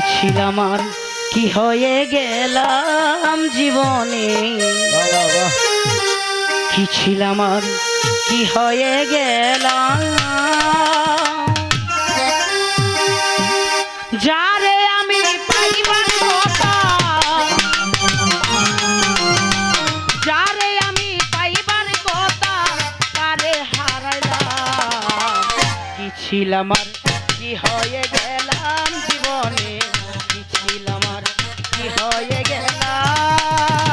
ছিলাম আর কি হয়ে গেলাম জীবনে। কি ছিলাম আর কি হয়ে গেলাম। যারে আমি পাইবার কথা যারে আমি পাইবার কথা তারে হারাইলাম। কি ছিলাম আর কি হয়ে গেলাম জীবনে ছিলাম আর কি হয়ে গেলাম?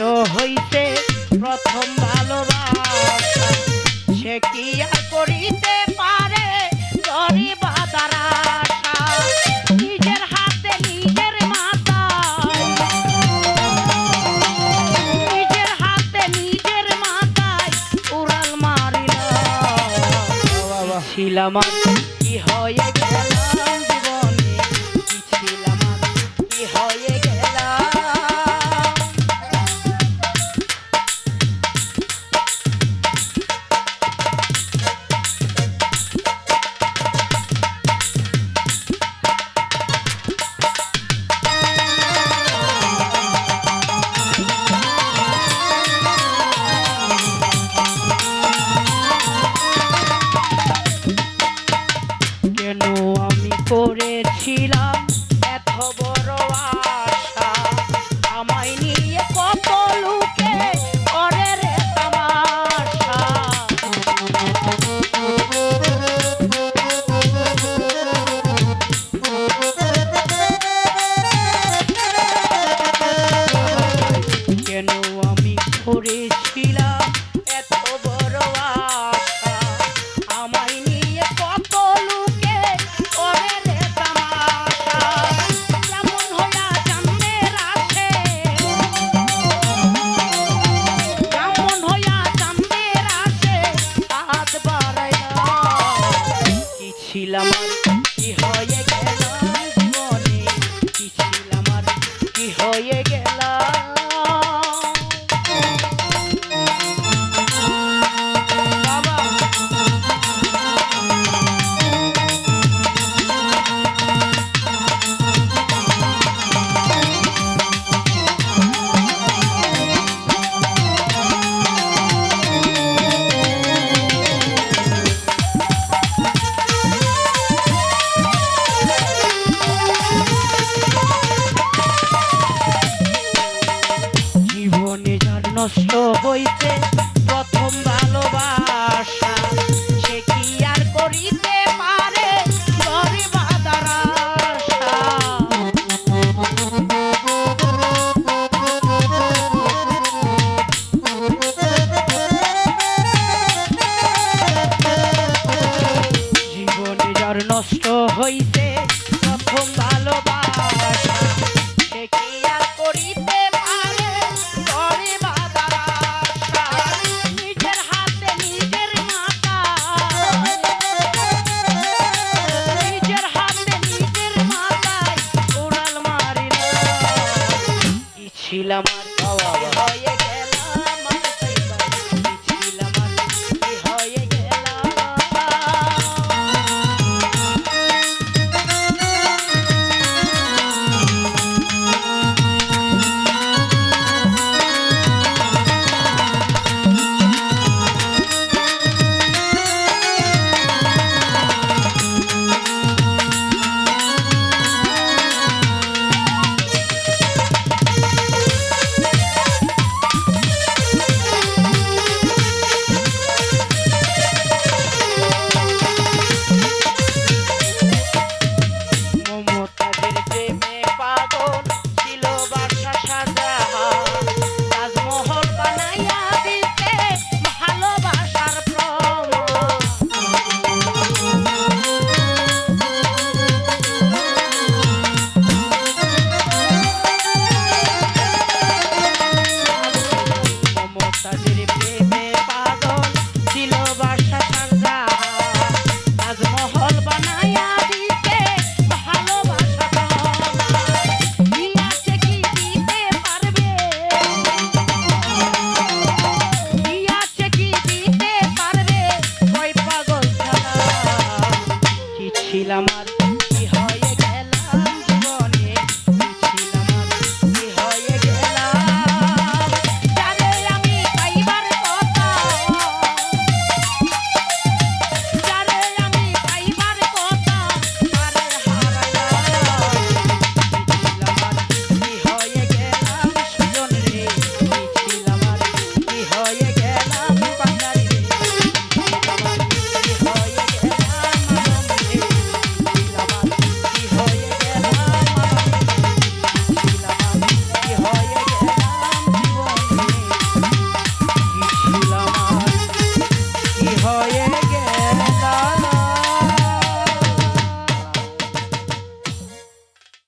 হইতে প্রথম ভালোবাসা। সে কি আর করিতে পারে? নিজের হাতে নিজের মাথায়। নিজের হাতে নিজের মাথায় উড়াল ছিলাম কি হয়ে হয়ে গেল মনে কি ছিলাম আমার? কি হয়ে গেলাম নষ্ট হইতে la mar. la madre.